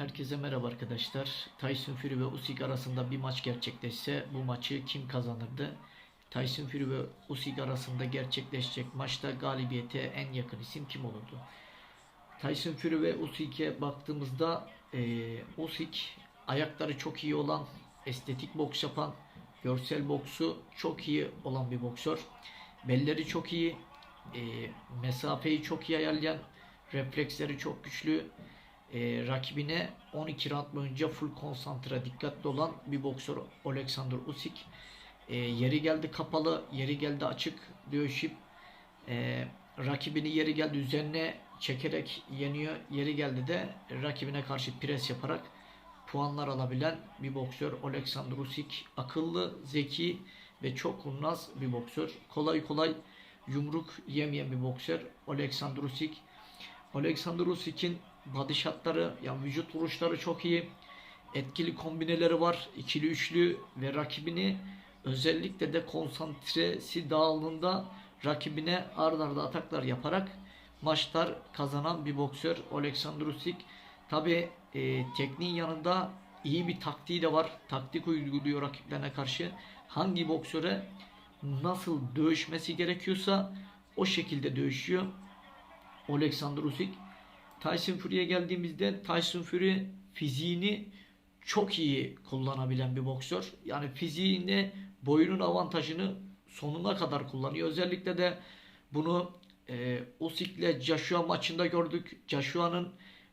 Herkese merhaba arkadaşlar. Tyson Fury ve Usyk arasında bir maç gerçekleşse bu maçı kim kazanırdı? Tyson Fury ve Usyk arasında gerçekleşecek maçta galibiyete en yakın isim kim olurdu? Tyson Fury ve Usyk'e baktığımızda eee Usyk ayakları çok iyi olan, estetik boks yapan, görsel boksu çok iyi olan bir boksör. Belleri çok iyi, eee, mesafeyi çok iyi ayarlayan, refleksleri çok güçlü, e, rakibine 12 round boyunca full konsantre dikkatli olan bir boksör Alexander Usyk. E, yeri geldi kapalı, yeri geldi açık dövüşüp e, rakibini yeri geldi üzerine çekerek yeniyor. Yeri geldi de rakibine karşı pres yaparak puanlar alabilen bir boksör Alexander Usyk. Akıllı, zeki ve çok kurnaz bir boksör. Kolay kolay yumruk yemeyen bir boksör Alexander Usyk. Alexander Usyk'in body shotları, yani vücut vuruşları çok iyi. Etkili kombineleri var. ikili üçlü ve rakibini özellikle de konsantresi dağıldığında rakibine ard arda ataklar yaparak maçlar kazanan bir boksör Alexander Usyk. Tabi e, tekniğin yanında iyi bir taktiği de var. Taktik uyguluyor rakiplerine karşı. Hangi boksöre nasıl dövüşmesi gerekiyorsa o şekilde dövüşüyor. Alexander Usyk. Tyson Fury'e geldiğimizde Tyson Fury fiziğini çok iyi kullanabilen bir boksör. Yani fiziğinde boyunun avantajını sonuna kadar kullanıyor. Özellikle de bunu e, Usyk'le Joshua maçında gördük. Joshua'nın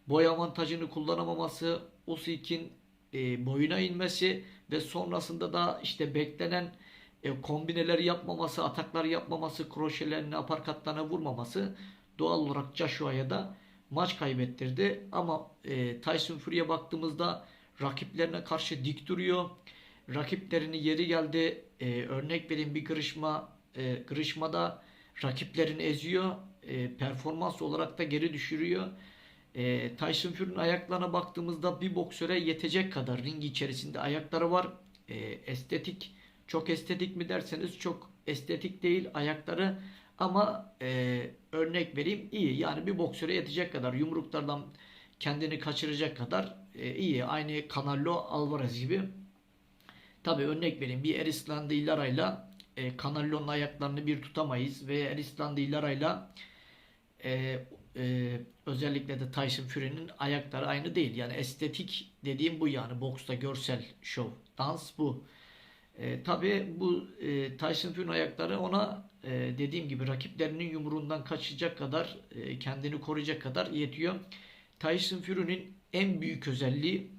boy avantajını kullanamaması, Usyk'in e, boyuna inmesi ve sonrasında da işte beklenen e, kombineleri yapmaması, ataklar yapmaması, kroşelerini, aparkatlarına vurmaması doğal olarak Joshua'ya da maç kaybettirdi. Ama e, Tyson Fury'e baktığımızda rakiplerine karşı dik duruyor. Rakiplerini yeri geldi. E, örnek vereyim bir kırışma e, kırışmada rakiplerini eziyor. E, performans olarak da geri düşürüyor. E, Tyson Fury'nin ayaklarına baktığımızda bir boksöre yetecek kadar ring içerisinde ayakları var. E, estetik çok estetik mi derseniz çok estetik değil ayakları ama e, örnek vereyim iyi. Yani bir boksöre yetecek kadar yumruklardan kendini kaçıracak kadar e, iyi. Aynı Canelo Alvarez gibi. Tabi örnek vereyim bir Erislandı Ilara'yla e, Canelo'nun ayaklarını bir tutamayız ve Erislandı Ilara'yla e, e, özellikle de Tyson Fury'nin ayakları aynı değil. Yani estetik dediğim bu yani boksta görsel şov. Dans bu. E, Tabi bu e, Tyson Fury'nin ayakları ona dediğim gibi rakiplerinin yumruğundan kaçacak kadar e, kendini koruyacak kadar yetiyor. Tyson Fury'nin en büyük özelliği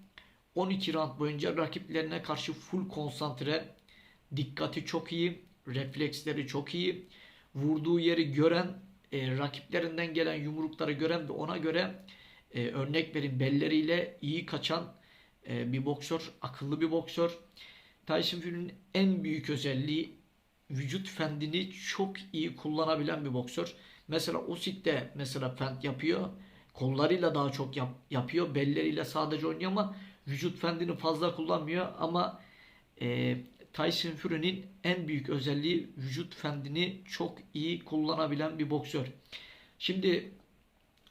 12 round boyunca rakiplerine karşı full konsantre, dikkati çok iyi, refleksleri çok iyi, vurduğu yeri gören, e, rakiplerinden gelen yumrukları gören ve ona göre e, örnek verin belleriyle iyi kaçan e, bir boksör, akıllı bir boksör. Tyson Fury'nin en büyük özelliği vücut fendini çok iyi kullanabilen bir boksör. Mesela Usyk de mesela fend yapıyor. Kollarıyla daha çok yap, yapıyor. Belleriyle sadece oynuyor ama vücut fendini fazla kullanmıyor. Ama e, Tyson Fury'nin en büyük özelliği vücut fendini çok iyi kullanabilen bir boksör. Şimdi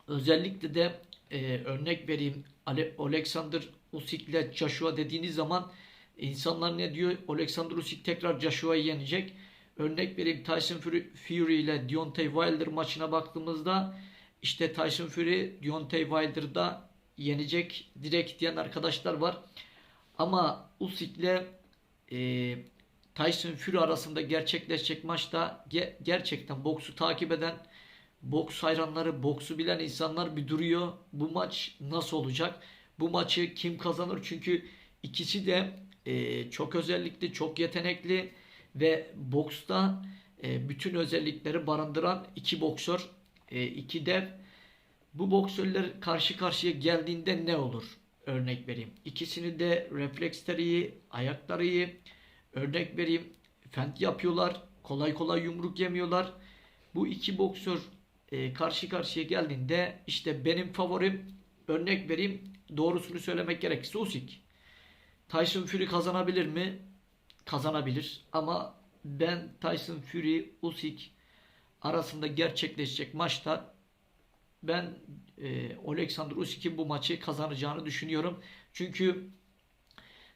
özellikle de e, örnek vereyim Ale- Alexander Usyk ile Joshua dediğiniz zaman insanlar ne diyor? Alexander Usyk tekrar Joshua'yı yenecek. Örnek vereyim Tyson Fury, ile Deontay Wilder maçına baktığımızda işte Tyson Fury Deontay Wilder'da yenecek direkt diyen arkadaşlar var. Ama Usyk ile e, Tyson Fury arasında gerçekleşecek maçta ge- gerçekten boksu takip eden boks hayranları, boksu bilen insanlar bir duruyor. Bu maç nasıl olacak? Bu maçı kim kazanır? Çünkü ikisi de e, çok özellikli, çok yetenekli ve boksta e, bütün özellikleri barındıran iki boksör, e, iki dev. Bu boksörler karşı karşıya geldiğinde ne olur? Örnek vereyim. İkisini de refleksleri iyi, ayakları iyi. Örnek vereyim. Fent yapıyorlar. Kolay kolay yumruk yemiyorlar. Bu iki boksör e, karşı karşıya geldiğinde işte benim favorim örnek vereyim. Doğrusunu söylemek gerekirse Usyk. Tyson Fury kazanabilir mi? Kazanabilir. Ama ben Tyson Fury, Usyk arasında gerçekleşecek maçta ben e, Alexander Usyk'in bu maçı kazanacağını düşünüyorum. Çünkü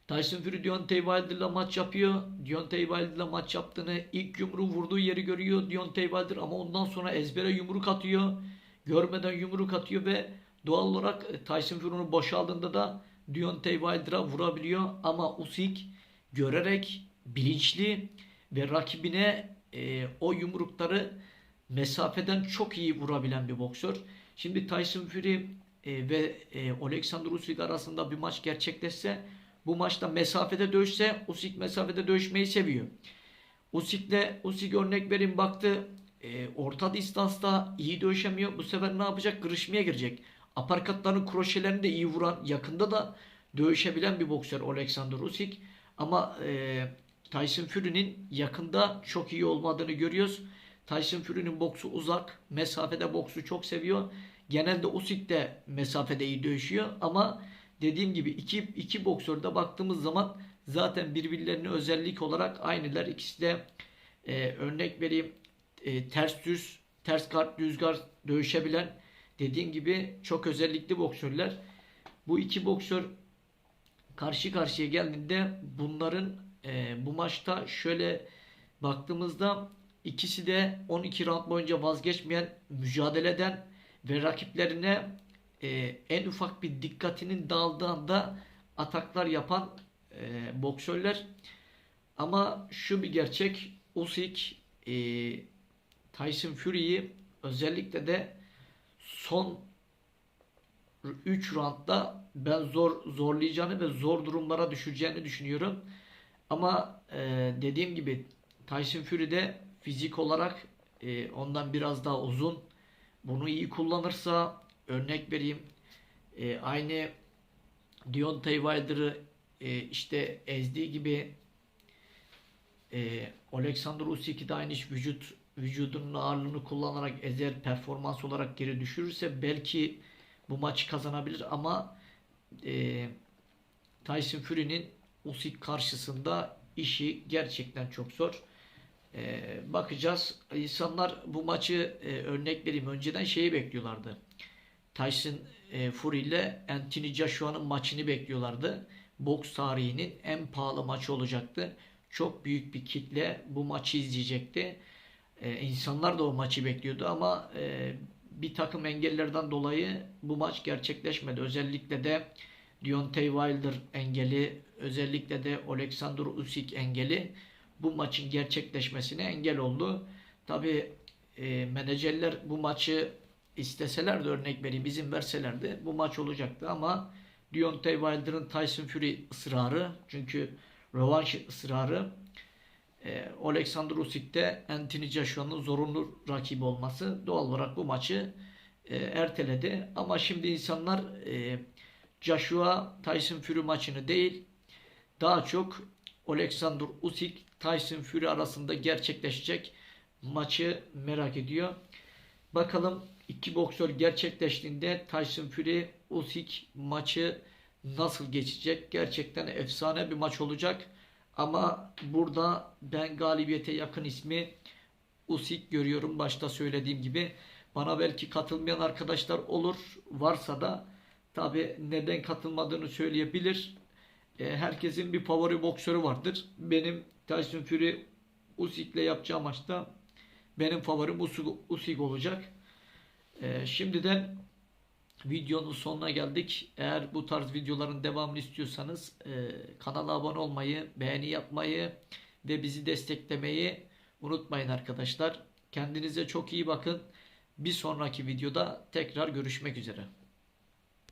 Tyson Fury Deontay Wilder'la maç yapıyor. Deontay Wilder'la maç yaptığını ilk yumruğu vurduğu yeri görüyor Deontay Wilder ama ondan sonra ezbere yumruk atıyor. Görmeden yumruk atıyor ve doğal olarak e, Tyson Fury'nin boşaldığında da Deontay Wilder'a vurabiliyor. Ama Usyk görerek bilinçli ve rakibine e, o yumrukları mesafeden çok iyi vurabilen bir boksör. Şimdi Tyson Fury e, ve e, Alexander Usyk arasında bir maç gerçekleşse bu maçta mesafede dövüşse Usyk mesafede dövüşmeyi seviyor. Usyk'le Usyk örnek vereyim baktı e, orta distansta iyi dövüşemiyor. Bu sefer ne yapacak? Kırışmaya girecek. Aparkatların kroşelerini de iyi vuran, yakında da dövüşebilen bir boksör Alexander Usyk. Ama e, Tyson Fury'nin yakında çok iyi olmadığını görüyoruz. Tyson Fury'nin boksu uzak, mesafede boksu çok seviyor. Genelde Usyk de mesafede iyi dövüşüyor ama dediğim gibi iki, iki boksörde baktığımız zaman zaten birbirlerini özellik olarak aynılar. İkisi de e, örnek vereyim e, ters düz, ters kart, düz kart dövüşebilen dediğim gibi çok özellikli boksörler. Bu iki boksör karşı karşıya geldiğinde bunların e, bu maçta şöyle baktığımızda ikisi de 12 round boyunca vazgeçmeyen mücadeleden ve rakiplerine e, en ufak bir dikkatinin dağıldığı anda ataklar yapan e, boksörler. Ama şu bir gerçek Usyk e, Tyson Fury'yi özellikle de son 3 roundda ben zor zorlayacağını ve zor durumlara düşüreceğini düşünüyorum. Ama e, dediğim gibi Tyson Fury de fizik olarak e, ondan biraz daha uzun. Bunu iyi kullanırsa örnek vereyim e, aynı Deontay Wilder'ı e, işte ezdiği gibi e, Alexander Usyk'i de aynı iş vücut vücudunun ağırlığını kullanarak ezer performans olarak geri düşürürse belki bu maçı kazanabilir ama e, Tyson Fury'nin Usyk karşısında işi gerçekten çok zor. E, bakacağız. İnsanlar bu maçı e, örnek vereyim. Önceden şeyi bekliyorlardı. Tyson e, Fury ile Anthony Joshua'nın maçını bekliyorlardı. Boks tarihinin en pahalı maçı olacaktı. Çok büyük bir kitle bu maçı izleyecekti. E, insanlar da o maçı bekliyordu ama e, bir takım engellerden dolayı bu maç gerçekleşmedi. Özellikle de Deontay Wilder engeli, özellikle de Alexander Usyk engeli bu maçın gerçekleşmesine engel oldu. Tabi e, menajerler bu maçı isteselerdi örnek vereyim izin verselerdi bu maç olacaktı ama Deontay Wilder'ın Tyson Fury ısrarı çünkü rövanş ısrarı e, Alexander Usyk'te Anthony Joshua'nın zorunlu rakibi olması doğal olarak bu maçı e, erteledi. Ama şimdi insanlar e, Joshua Tyson Fury maçını değil daha çok Alexander Usyk Tyson Fury arasında gerçekleşecek maçı merak ediyor. Bakalım iki boksör gerçekleştiğinde Tyson Fury Usyk maçı nasıl geçecek? Gerçekten efsane bir maç olacak. Ama burada ben galibiyete yakın ismi Usyk görüyorum. Başta söylediğim gibi. Bana belki katılmayan arkadaşlar olur. Varsa da tabi neden katılmadığını söyleyebilir. E, herkesin bir favori boksörü vardır. Benim Tyson Fury Usyk'le yapacağı maçta benim favorim Usyk olacak. E, şimdiden videonun sonuna geldik. Eğer bu tarz videoların devamını istiyorsanız e, kanala abone olmayı, beğeni yapmayı ve bizi desteklemeyi unutmayın arkadaşlar. Kendinize çok iyi bakın. Bir sonraki videoda tekrar görüşmek üzere.